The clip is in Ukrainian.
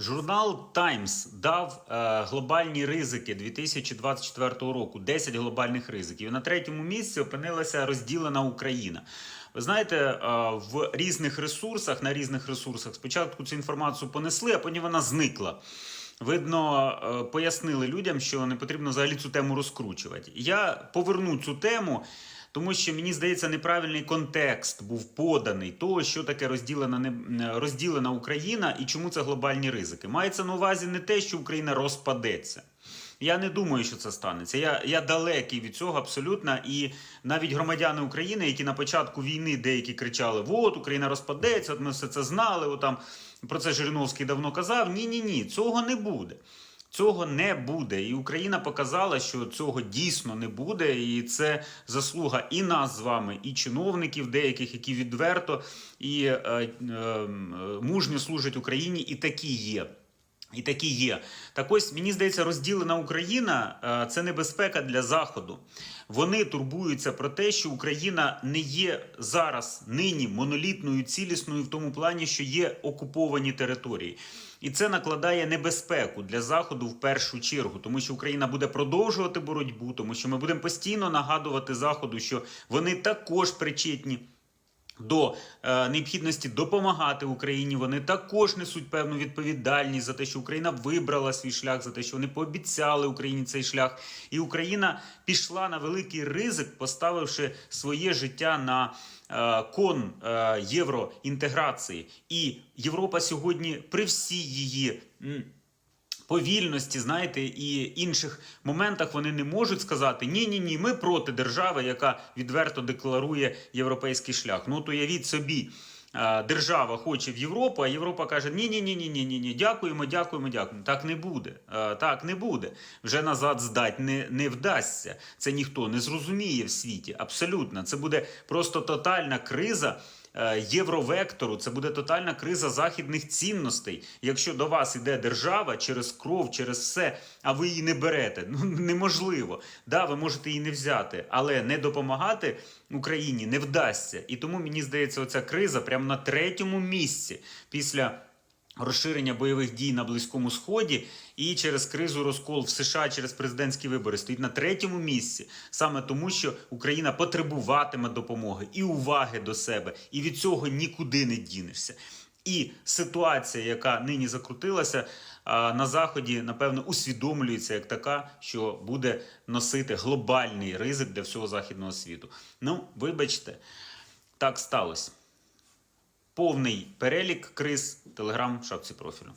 Журнал Times дав е, глобальні ризики 2024 року, 10 глобальних ризиків. На третьому місці опинилася розділена Україна. Ви знаєте, е, в різних ресурсах, на різних ресурсах спочатку цю інформацію понесли, а потім вона зникла. Видно, е, пояснили людям, що не потрібно взагалі цю тему розкручувати. Я поверну цю тему. Тому що мені здається, неправильний контекст був поданий того, що таке розділена не розділена Україна і чому це глобальні ризики. Мається на увазі не те, що Україна розпадеться. Я не думаю, що це станеться. Я, я далекий від цього абсолютно. І навіть громадяни України, які на початку війни деякі кричали: от Україна розпадеться, от ми все це знали. От там про це Жириновський давно казав. Ні, ні, ні, цього не буде. Цього не буде, і Україна показала, що цього дійсно не буде, і це заслуга і нас з вами, і чиновників деяких, які відверто і е, е, мужньо служать Україні, і такі є. І такі є. Так ось мені здається, розділена Україна е, це небезпека для Заходу. Вони турбуються про те, що Україна не є зараз нині монолітною, цілісною в тому плані, що є окуповані території. І це накладає небезпеку для Заходу в першу чергу, тому що Україна буде продовжувати боротьбу, тому що ми будемо постійно нагадувати Заходу, що вони також причетні до е, необхідності допомагати Україні. Вони також несуть певну відповідальність за те, що Україна вибрала свій шлях, за те, що вони пообіцяли Україні цей шлях, і Україна пішла на великий ризик, поставивши своє життя на е, кон е, євроінтеграції. І Європа сьогодні при всій її. Повільності, знаєте, і інших моментах вони не можуть сказати ні, ні, ні, ми проти держави, яка відверто декларує європейський шлях. Ну то уявіть собі. Держава хоче в Європу, а Європа каже: ні, ні, ні, ні, ні, ні, ні, дякуємо, дякуємо, дякуємо. Так не буде. Так не буде. Вже назад здать не, не вдасться. Це ніхто не зрозуміє в світі. Абсолютно, це буде просто тотальна криза євровектору. Це буде тотальна криза західних цінностей. Якщо до вас іде держава через кров, через все, а ви її не берете. Ну неможливо. Да, ви можете її не взяти, але не допомагати Україні не вдасться. І тому мені здається, оця криза прямо на третьому місці після. Розширення бойових дій на Близькому Сході і через кризу розкол в США через президентські вибори стоїть на третьому місці, саме тому, що Україна потребуватиме допомоги і уваги до себе, і від цього нікуди не дінешся. І ситуація, яка нині закрутилася на заході, напевно, усвідомлюється як така, що буде носити глобальний ризик для всього західного світу. Ну, вибачте, так сталося. Повний перелік криз телеграм шапці профілю.